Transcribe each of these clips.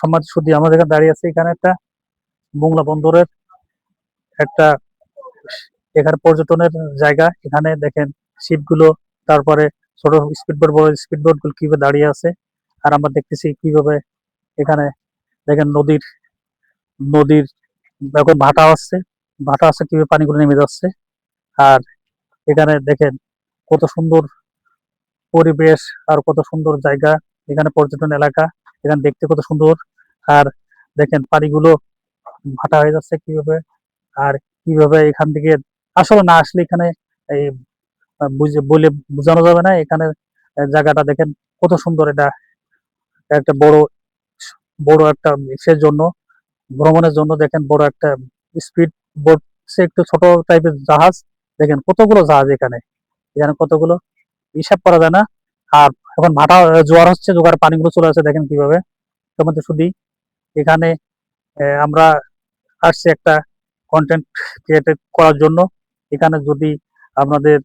সম্মান শুধু আমাদের এখানে দাঁড়িয়ে আছে। এখানে একটা মোংলা বন্দরের একটা এখানে পর্যটনের জায়গা। এখানে দেখেন শিপগুলো, তারপরে ছোট স্পিড বোট বড় স্পিড বোটগুলো কীভাবে দাঁড়িয়ে আছে। আর আমরা দেখতেছি কীভাবে এখানে দেখেন নদীর নদীর এখন ভাটা আসছে ভাটা আসছে কীভাবে পানিগুলো নেমে যাচ্ছে। আর এখানে দেখেন কত সুন্দর পরিবেশ আর কত সুন্দর জায়গা। এখানে পর্যটন এলাকা। এখানে দেখতে কত সুন্দর। আর দেখেন পানিগুলো ভাটা হয়ে যাচ্ছে কীভাবে আর কীভাবে এখান থেকে আসলে না আসলে এখানে এই বুঝে, বলে বোঝানো যাবে না। এখানে জায়গাটা দেখেন কত সুন্দর। এটা একটা বড় বড় একটা ইসের জন্য, ভ্রমণের জন্য দেখেন বড় একটা স্পিড বোট। সে একটু ছোট টাইপের জাহাজ। দেখেন কতগুলো জাহাজ এখানে। এখানে কতগুলো? হিসাব করা যায় না। আর এখন ভাটা জোয়ার হচ্ছে জোয়ার পানিগুলো চলে আসছে দেখেন কীভাবে। তোমাদের শুধু এখানে আমরা আসছি একটা কন্টেন্ট ক্রিয়েটেড করার জন্য। এখানে যদি আপনাদের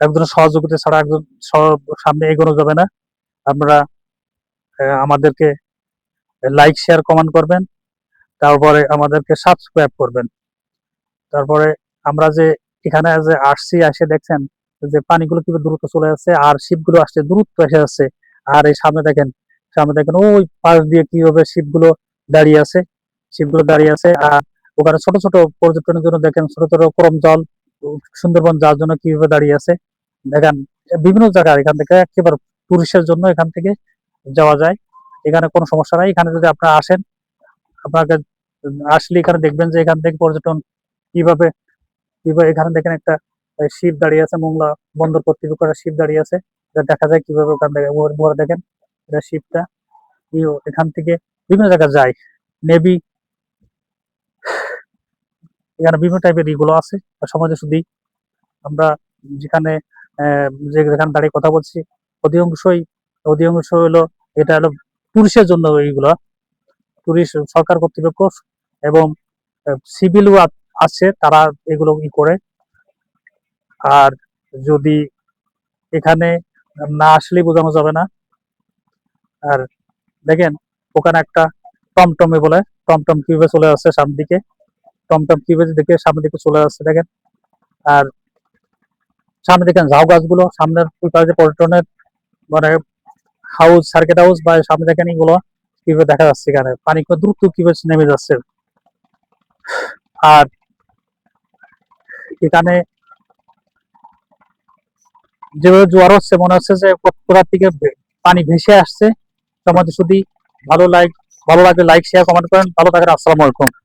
একজনের সহযোগিতা ছাড়া একজন সামনে এগোনো যাবে না, আপনারা আমাদেরকে লাইক শেয়ার কমেন্ট করবেন। তারপরে আমাদেরকে সাবস্ক্রাইব করবেন। তারপরে আমরা যে এখানে যে আসছি এসে দেখছেন যে পানিগুলো কীভাবে দ্রুত চলে যাচ্ছে আর শিপগুলো আসছে দ্রুত এসে যাচ্ছে আর এই সামনে দেখেন সামনে দেখেন ওই পাশ দিয়ে কীভাবে শিপগুলো দাঁড়িয়ে আছে, শিপগুলো দাঁড়িয়ে আছে। আর ওখানে ছোট ছোট পর্যটনের জন্য দেখেন ছোট ছোট করম জল, সুন্দরবন যাওয়ার জন্য কীভাবে দাঁড়িয়ে আছে। দেখেন, বিভিন্ন জায়গা এখান থেকে একেবারে টুরিস্টের জন্য এখান থেকে যাওয়া যায়। এখানে কোনো সমস্যা নাই। এখানে যদি আপনারা আসেন, আপনাকে আসলে এখানে দেখবেন যে এখান থেকে পর্যটন কীভাবে কীভাবে এখানে দেখেন একটা শিপ দাঁড়িয়ে আছে, মোংলা বন্দর কর্তৃপক্ষের শিপ দাঁড়িয়ে আছে। দেখা যায় কীভাবে ওখান থেকে ওর- দেখেন এটা শিপটা এখান থেকে বিভিন্ন জায়গায় যায়। নেভি এখানে বিভিন্ন টাইপের ইগুলো আছে। সমাজে শুধু আমরা যেখানে যেখানে দাঁড়িয়ে কথা বলছি, অধিকাংশই অধিকাংশ হলো, এটা হলো টুরিস্টের জন্য এইগুলা। টুরিস্ট সরকার কর্তৃপক্ষ এবং সিভিলও আছে, তারা এগুলো ই করে। আর যদি এখানে না আসলে বোঝানো যাবে না। আর দেখেন, ওখানে একটা টমটমে বলে, টমটম কীভাবে চলে আসছে সামনের দিকে? টমটম কীভাবে দেখে সামনের দিকে চলে আসছে দেখেন। আর সামনে দেখেন ঝাউ গাছগুলো, সামনের পাশে পর্যটনের মানে হাউস সার্কিট হাউস বা সামনে দেখেন এগুলো কীভাবে দেখা যাচ্ছে এখানে। পানি দ্রুত কীভাবে নেমে যাচ্ছে। আর এখানে যেভাবে জোয়ার হচ্ছে, মনে হচ্ছে যে কোথার থেকে পানি ভেসে আসছে। তোমাদের শুধু ভালো লাইক ভালো লাগলে লাইক শেয়ার কমেন্ট করেন। ভালো থাকেন, আসসালামু আলাইকুম।